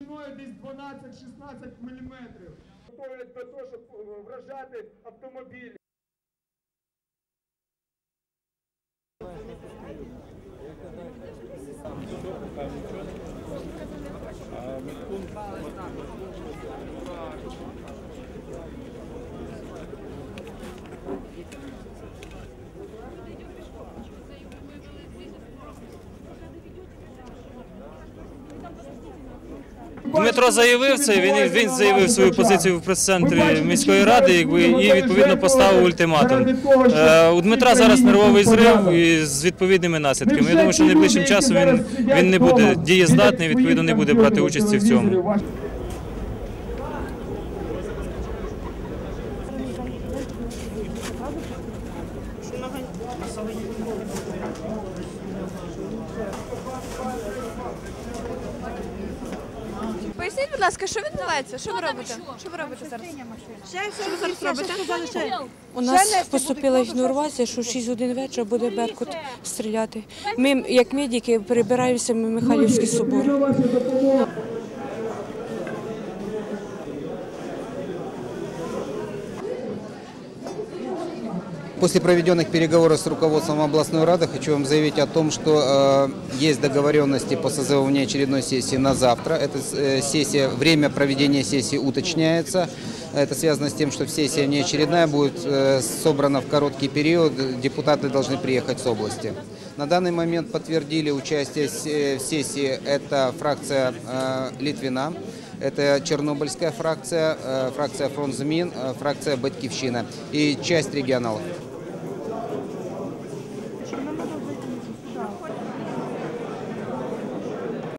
Мною десь 12-16 міліметрів. Готовлять до того, щоб е, вражати автомобілі. Дмитро заявив це. Він він заявив свою позицію в прес-центрі міської ради, якби і відповідно поставив ультиматум. Е, у Дмитра зараз нервовий зрив і з відповідними наслідками. Я думаю, що найближчим часом він, він не буде дієздатний, відповідно не буде брати участі в цьому. Поясніть, будь ласка, що відбувається? Що ви робите? Що ви робите зараз? Що ви зараз робите? У нас поступила інформація, що в 6 годин вечора буде Беркут стріляти. Ми, як медики, перебираємося в Михайлівський собор. После проведенных переговоров с руководством областной рады хочу вам заявить о том, что э, есть договоренности по созыву внеочередной сессии на завтра. Эта э, сессия, время проведения сессии уточняется. Это связано с тем, что сессия внеочередная будет э, собрана в короткий период. Депутаты должны приехать с области. На данный момент подтвердили участие э, в сессии это фракция э, Литвина, это Чернобыльская фракция, э, фракция Фронт Змин, э, фракция Батькивщина и часть регионалов.